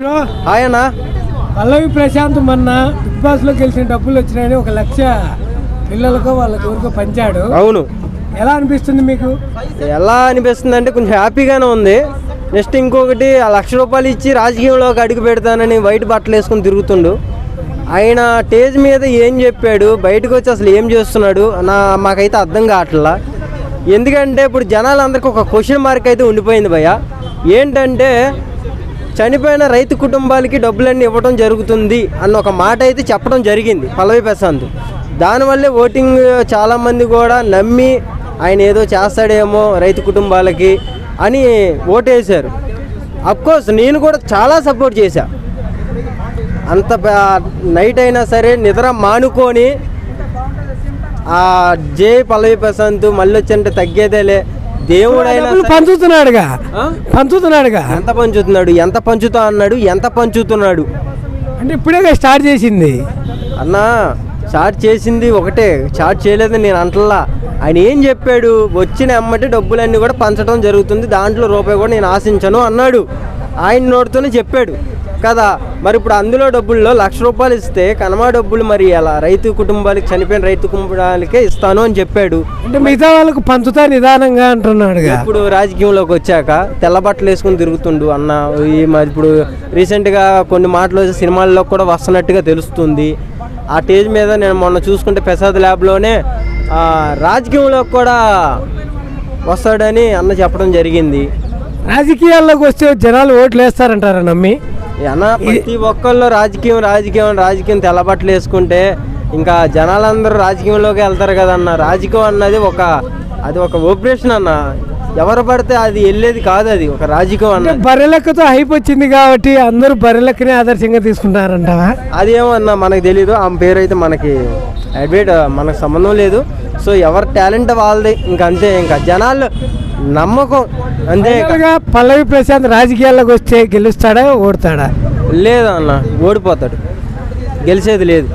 ఆయన పల్లవి ప్రశాంత్ మొన్న బిగ్ బాస్లో గెలిచిన డబ్బులు వచ్చినాయని ఒక లక్ష పిల్లలకు వాళ్ళ ఊరికో పంచాడు. అవును. ఎలా అనిపిస్తుంది మీకు? ఎలా అనిపిస్తుంది అంటే కొంచెం హ్యాపీగానే ఉంది. నెక్స్ట్ ఇంకొకటి ఆ లక్ష రూపాయలు ఇచ్చి రాజకీయంలోకి అడుగు పెడతానని వైట్ బట్టలు వేసుకొని తిరుగుతుండు. ఆయన స్టేజ్ మీద ఏం చెప్పాడు బయటకు వచ్చి అసలు ఏం చేస్తున్నాడు నా మాకైతే అర్థం కావట్లా. ఎందుకంటే ఇప్పుడు జనాలందరికీ ఒక క్వశ్చన్ మార్క్ అయితే ఉండిపోయింది భయ్య. ఏంటంటే చనిపోయిన రైతు కుటుంబాలకి డబ్బులన్నీ ఇవ్వడం జరుగుతుంది అన్న ఒక మాట అయితే చెప్పడం జరిగింది పల్లవి ప్రశాంత్. దానివల్లే ఓటింగ్ చాలామంది కూడా నమ్మి ఆయన ఏదో చేస్తాడేమో రైతు కుటుంబాలకి అని ఓటేశారు. అఫ్కోర్స్ నేను కూడా చాలా సపోర్ట్ చేశా. అంత నైట్ అయినా సరే నిద్ర మానుకొని ఆ జే పల్లవి ప్రశాంత్ మళ్ళీ వచ్చింటే తగ్గేదేలే దేవుడైనా పంచుతున్నాడుగా? పంచుతున్నాడుగా. ఎంత పంచుతున్నాడు? ఎంత పంచుతా అన్నాడు? ఎంత పంచుతున్నాడు? అంటే ఇప్పుడే స్టార్ట్ చేసింది. అన్నా చాట్ చేసింది ఒకటే. చాట్ చేయలేదని నేను అంటల్లా ఆయన ఏం చెప్పాడు? వచ్చిన అమ్మటి డబ్బులన్నీ కూడా పంచడం జరుగుతుంది. దాంట్లో రూపాయి కూడా నేను ఆశించను అన్నాడు. ఆయన నోటితోనే చెప్పాడు. కదా మరి ఇప్పుడు అందులో డబ్బుల్లో లక్ష రూపాయలు ఇస్తే కనమా డబ్బులు మరి ఎలా? రైతు కుటుంబాలకి చనిపోయిన రైతు కుటుంబాలకే ఇస్తాను అని చెప్పాడు. అంటే మిగతా వాళ్ళకు పంచుతా నిదానంగా అంటున్నాడుగా. ఇప్పుడు రాజకీయంలోకి వచ్చాక తెల్ల బట్టలు వేసుకుని తిరుగుతుండు అన్న ఈ మరి ఇప్పుడు రీసెంట్గా కొన్ని మాటలు సినిమాల్లో కూడా వస్తున్నట్టుగా తెలుస్తుంది. ఆ స్టేజ్ మీద నేను మొన్న చూసుకుంటే ప్రసాద్ ల్యాబ్లోనే రాజకీయంలోకి కూడా వస్తాడని అన్న చెప్పడం జరిగింది. రాజకీయాల్లోకి వస్తే జనాలు ఓట్లు వేస్తారంటారా నమ్మి? అన్న ప్రతి ఒక్కళ్ళు రాజకీయం రాజకీయం రాజకీయం తెల్ల బట్టలు వేసుకుంటే ఇంకా జనాలందరూ రాజకీయంలోకి వెళ్తారు కదన్న. రాజకీయం అన్నది ఒక అది ఒక ఆపరేషన్ అన్న. ఎవరు పడితే అది వెళ్ళేది కాదు అది ఒక రాజకీయం అంటే అన్నది బర్రెలెక్కతో హైప్ వచ్చింది కాబట్టి అందరూ బర్రెలెక్కనే ఆదర్శంగా తీసుకుంటారంటావా అదేమో అన్న మనకు తెలియదు ఆమె పేరు అయితే మనకి అడ్వైట్ మనకు సంబంధం లేదు. సో ఎవరి టాలెంట్ వాళ్ళది. ఇంక అంతే ఇంకా జనాలు నమ్మకం. అంతే పల్లవి ప్రశాంత్ రాజకీయాల్లోకి వస్తే గెలుస్తాడా ఓడతాడా? లేదు అన్న ఓడిపోతాడు. గెలిచేది లేదు.